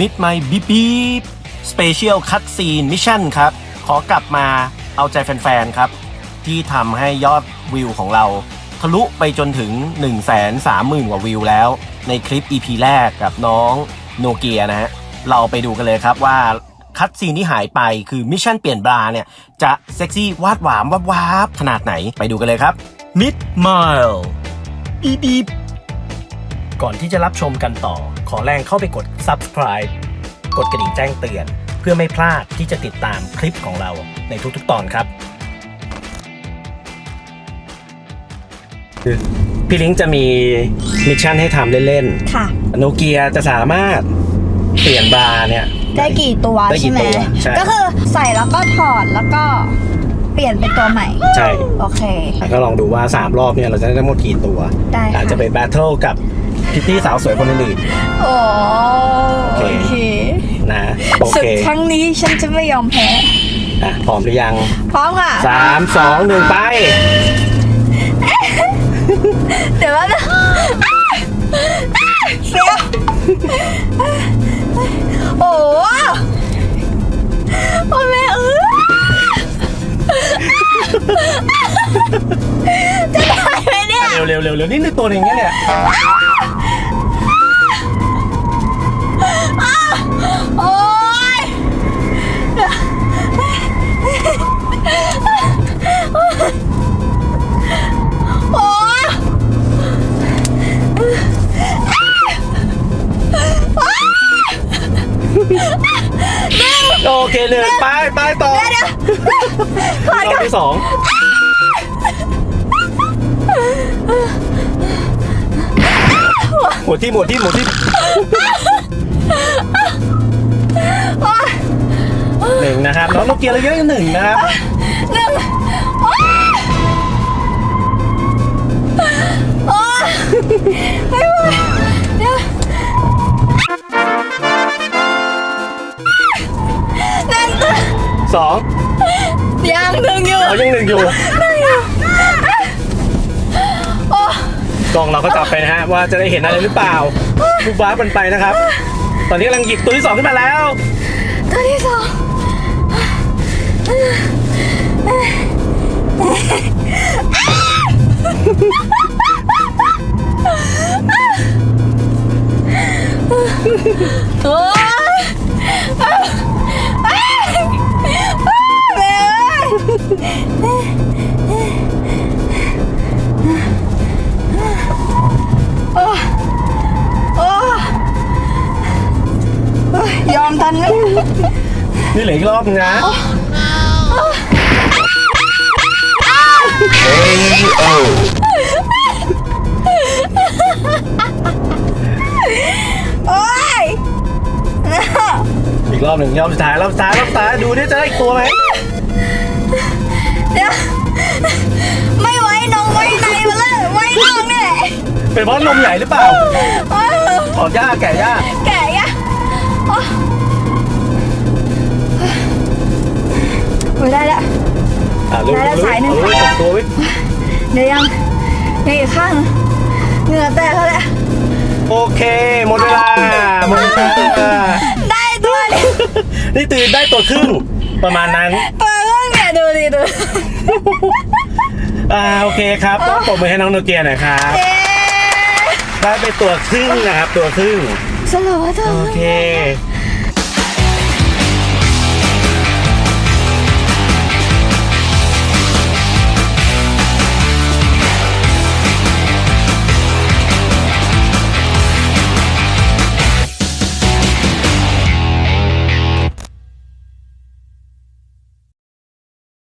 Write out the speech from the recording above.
มิดไมบีบีสเปเชียลคัตซีนมิชชั่นครับ ขอกลับมาเอาใจแฟนๆครับ ที่ทำให้ยอดวิวของเราทะลุไปจนถึง 1 3 0 0 0 0 กว่าวิวแล้ว ในคลิป EP แรกกับน้องโนเกียนะฮะ เราไปดูกันเลยครับว่าคัดซีนที่หายไปคือมิชชั่นเปลี่ยนบราเนี่ย จะเซ็กซี่วาดหวามวับวาบขนาดไหนไปดูกันเลยครับ Mid Mile บีบี ก่อนที่จะรับชมกันต่อ ขอแรงเข้าไปกด subscribe กดกระดิ่งแจ้งเตือน เพื่อไม่พลาดที่จะติดตามคลิปของเราในทุกๆตอนครับพี่ลิงก์จะมีมิชชั่นให้ทำเล่นค่ะ ๆโนเกียจะสามารถเปลี่ยนบราเนี่ย ได้กี่ตัวได้กี่ใช่ไหม ตัวใช่ ก็คือใส่แล้วก็ถอดแล้วก็เปลี่ยนเป็นตัวใหม่ ใช่ โอเค ก็ลองดูว่า 3 รอบเนี่ยเราจะได้ทั้งหมดกี่ตัว ได้ค่ะ อาจจะไปแบทเทิลกับ พิตตี้สาวสวยคนอื่น โอ้โอเคโอเคๆนะ โอศึกเคครั้งนี้ฉันจะไม่ยอมแพ้ อะพร้อมหรือยังพร้อมค่ะ3 2 1ไป เดี๋ยวว่านะเสียโอ้โหโอ้แม่เออจะได้ไหมเนี่ย เร็วเร็วเร็วเร็วนี่คือตัวหนึ่งเนี่ย โอ้ยโอ้ยโอเคหนึ่งไปไปต่อเดี๋ยวขอรอบที่สองหมดที่หมดที่หมดที่ หนึ่งนะครับน้องโนเกียเราเยอะหนึ่งนะครับหนึ่งโอ้ยโอ้ยไม่ไหวเดี๋ยวหนึ่งตัวสองยังหนึ่งอยู่เรายังหนึ่งอยู่หนึ่งอยู่โอ้กล้องเราก็จับไปนะฮะว่าจะได้เห็นอะไรหรือเปล่าบูบ้ามันไปนะครับ ตอนนี้กำลังหยิบตัวที่สองขึ้นมาแล้วตัว ยแม่โอ้โอ้ยอมทันไหม นี่เหลืออีกรอบนึงนะ โรอบหนึ่งรอบสุดท้ายรอบสุดท้ายรอบสุดท้ายดูนี่จะได้อีกตัวไหมเดี๋ยวไม่ไว้น้องไว้ในมาเลยไว้น้องนี่แหละเป็นเพราะนมใหญ่หรือเปล่าโอ้ยถอดยากแก่ยากแก่ยะโอ้ยโอ้ยได้แล้วอะรู้ได้แล้วรู้สายหนึ่งเอารู้จับตัวไว้เดี๋ยวยังยังอีกข้างเหงื่อแตกแล้วแหละ โอเค หมดเวลา นี้นี่ตื่นได้ตัวครึ่งประมาณนั้น ตัวเรื่องเนี่ยดูดิดูอ่าโอเคครับต้องปรบมือให้น้องโนเกียหน่อยครับเอ๊ได้ไปตัวครึ่งนะครับ ตัวครึ่งสรุปว่าตัวโอเค